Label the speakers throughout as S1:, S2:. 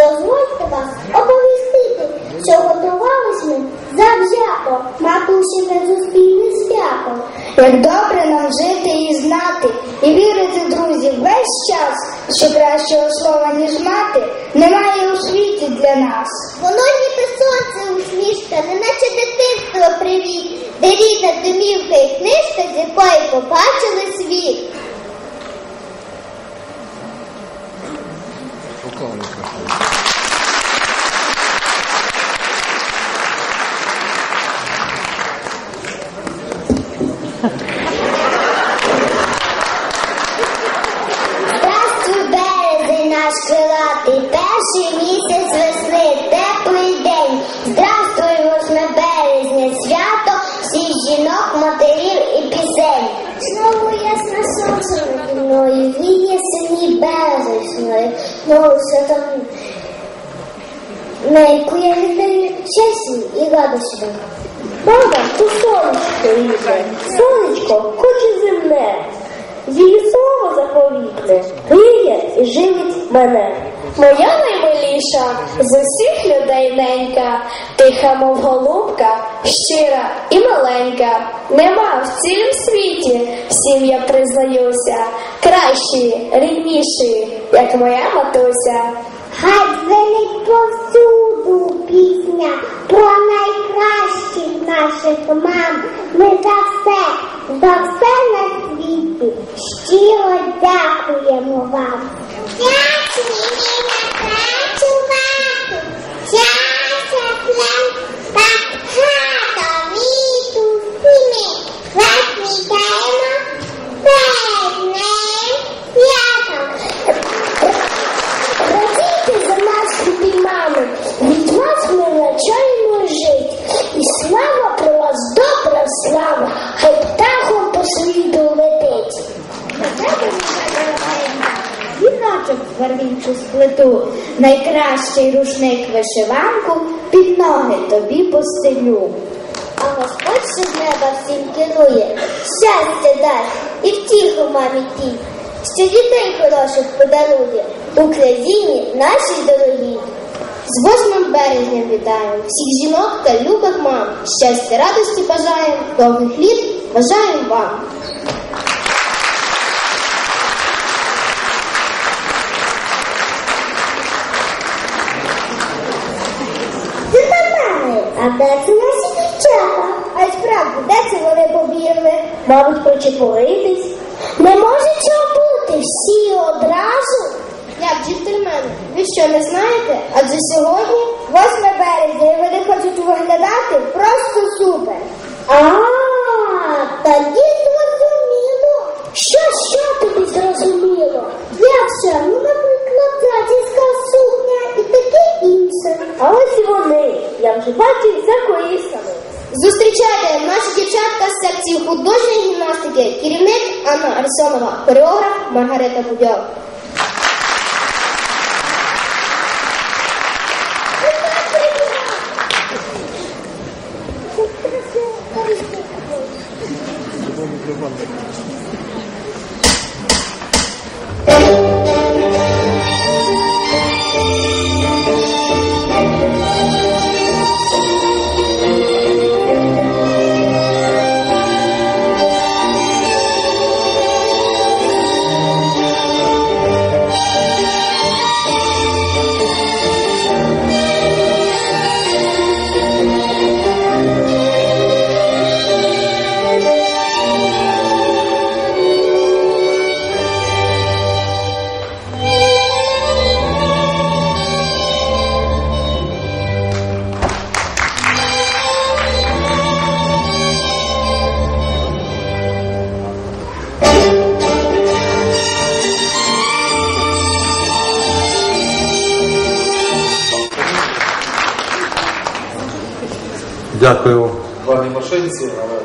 S1: дозвольте вас оповістити, що готувались ми завзято, матусі не суспільне свято.
S2: Як добре нам жити і знати, і вірити, друзі, весь час, що кращого слова, ніж мати, немає у світі для нас.
S1: Воно ніби сонце усмішка, неначе дитинство привіт, де рідна домівка і книжка, з якої побачили світ.
S2: Здравствуй, березень наш крилатий, перший місяць весни, теплий день. Здравствуй, 8 березня, свято всіх жінок, матерів і пісень.
S1: Знову ясне сонце наді мною, віє березень весною, знову святом на яку я віддаю щастя і радості.
S3: Мама, то сонечко рідне, сонечко, хоч і земне. Її слово заповітне, гріє і живить мене. Моя наймиліша з усіх людей ненька, тиха, мов голубка, щира і маленька. Нема в цілім світі, всім я признаюся, кращі, рідніші, як моя матуся.
S1: Хай дзвенить повсюду пісня про найкращих наших мам. Ми за все, за все на світі щиро дякуємо вам. Дякуємо працювати, щастя плен, та хата віту сім'ї. Вас вітаємо певне святом.
S2: Радійте за нас, любі мами, від вас ми навчаємо жити. І слава про вас, добра слава, хай птахом по світу летить.
S1: Віночок вервінчу найкращий рушник вишиванку, під ноги тобі постелю. А Господь ще з неба всім керує, щастя дасть і втіху мамі тій, що дітей хороших подарує Україні нашій дорогій. З 8 березня вітаємо всіх жінок та любих мам. Щастя, радості бажаємо, довгих літ бажаємо вам. Ти на мене, а де це наші дівчата? А справді, де це вони побігли?
S3: Мабуть, причепуритись.
S2: Не може цього бути всі одразу.
S1: Як джентльмени, ви що не знаєте? Адже сьогодні 8 березня, і вони хочуть виглядати просто секції художньої гімнастики, керівник Анна Арсонова, хореограф Маргарита Будьов.
S4: Дякую.
S5: гарній машинці, але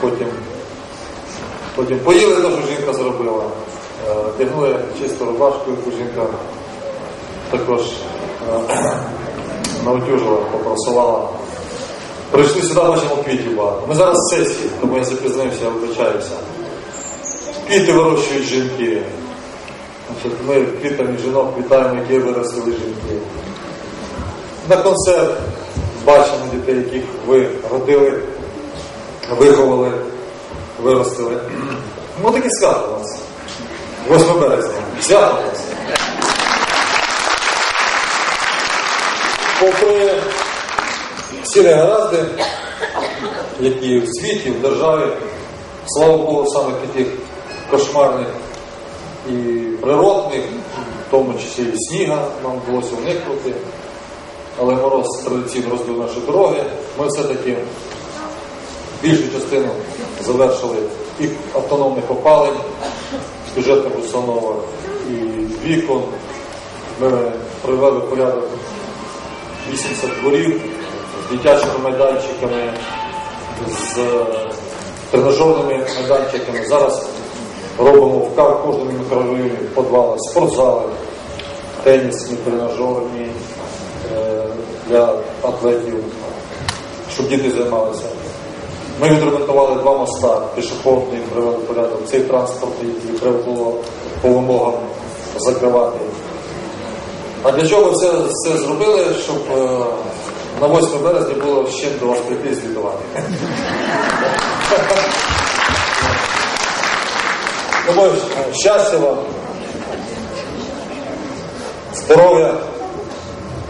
S5: потім, потім поїли те, що жінка зробила. Е, Вдягнули чисту рубашку, яку жінка також е, наутюжила, попрасувала. Прийшли сюди, бачимо квітів багато. Ми зараз в сесії, тому я запізнився, я вибачаюся. Квіти вирощують жінки. Значить, ми квітами жінок вітаємо, які виростили жінки. На концерт бачимо дітей, яких ви родили, виховали, виростили. Ну таке свято у нас. 8 березня. Свято у нас. Попри всі негаразди, які в світі, в державі, слава Богу, саме таких кошмарних і природних, в тому числі і сніга нам вдалося уникнути. Але мороз традиційно розбив наші дороги. Ми все-таки більшу частину завершили і автономних опалень бюджетних установах, і вікон. Ми привели порядок 80 дворів з дитячими майданчиками, з тренажерними майданчиками. Зараз робимо в кожному мікрорайоні подвали, спортзали, тенісні, тренажерні е, для атлетів, щоб діти займалися. Ми відремонтували два моста, пішохідний привели порядок, цей транспорт, який треба було по вимогам закривати. А для чого ми все це зробили, щоб е, на 8 березня було ще до вас прийти звітувати? Думаю, щастя вам, здоров'я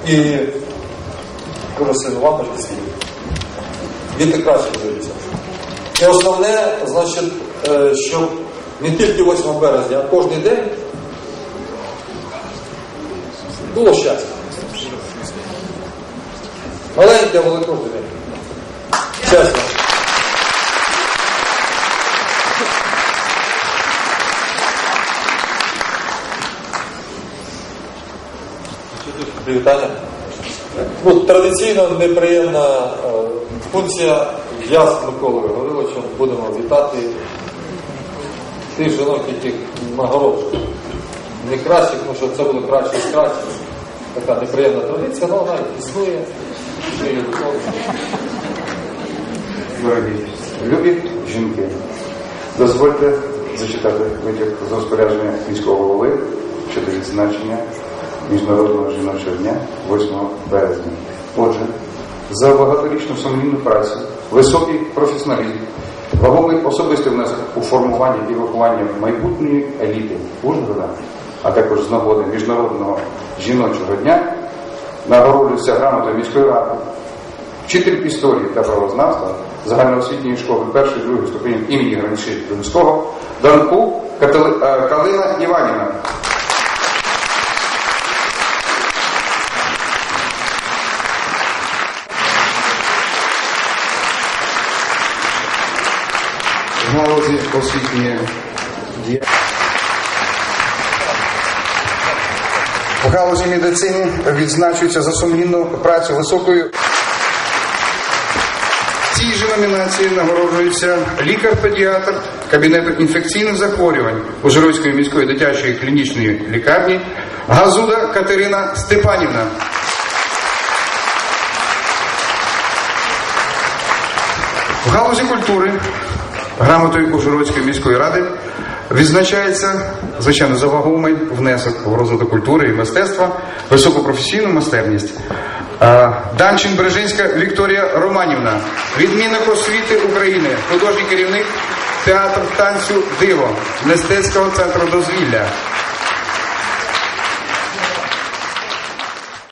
S5: і дуже сильно вам і світ. Діти краще дивляться. І основне, значить, е, щоб не тільки 8 березня, а кожен день було щастя. Маленьке, але кожен день. Щастя. Привітання. Ну, традиційно неприємна е, функція. Я з Миколою Гавриловичем будемо вітати тих жінок, яких нагороджують. Не кращих, тому що це буде краще з кращих. Така неприємна традиція, але вона існує.
S6: Дорогі любі жінки, дозвольте зачитати витяг з розпорядження міського голови щодо відзначення Міжнародного жіночого дня 8 березня. Отже, за багаторічну сумлінну працю, високий професіоналізм, вагомий особистий внесок у формування і виховання майбутньої еліти Ужгорода, а також з нагоди Міжнародного жіночого дня, нагороджується грамотою міської ради вчитель історії та правознавства загальноосвітньої школи першої другої ступенів імені Граніші Римського Данку е, Калина Іванівна. В галузі освітньої діяльності. В галузі медицини відзначується за сумлінну працю високою. Цій же номінації нагороджується лікар-педіатр Кабінету інфекційних захворювань Ужгородської міської дитячої клінічної лікарні Газуда Катерина Степанівна. В галузі культури грамотою Ужгородської міської ради відзначається, звичайно, за вагомий внесок в розвиток культури і мистецтва, високопрофесійну майстерність. Е, Данчин Бережинська Вікторія Романівна, відмінник освіти України, художній керівник театру танцю Диво, мистецького центру дозвілля.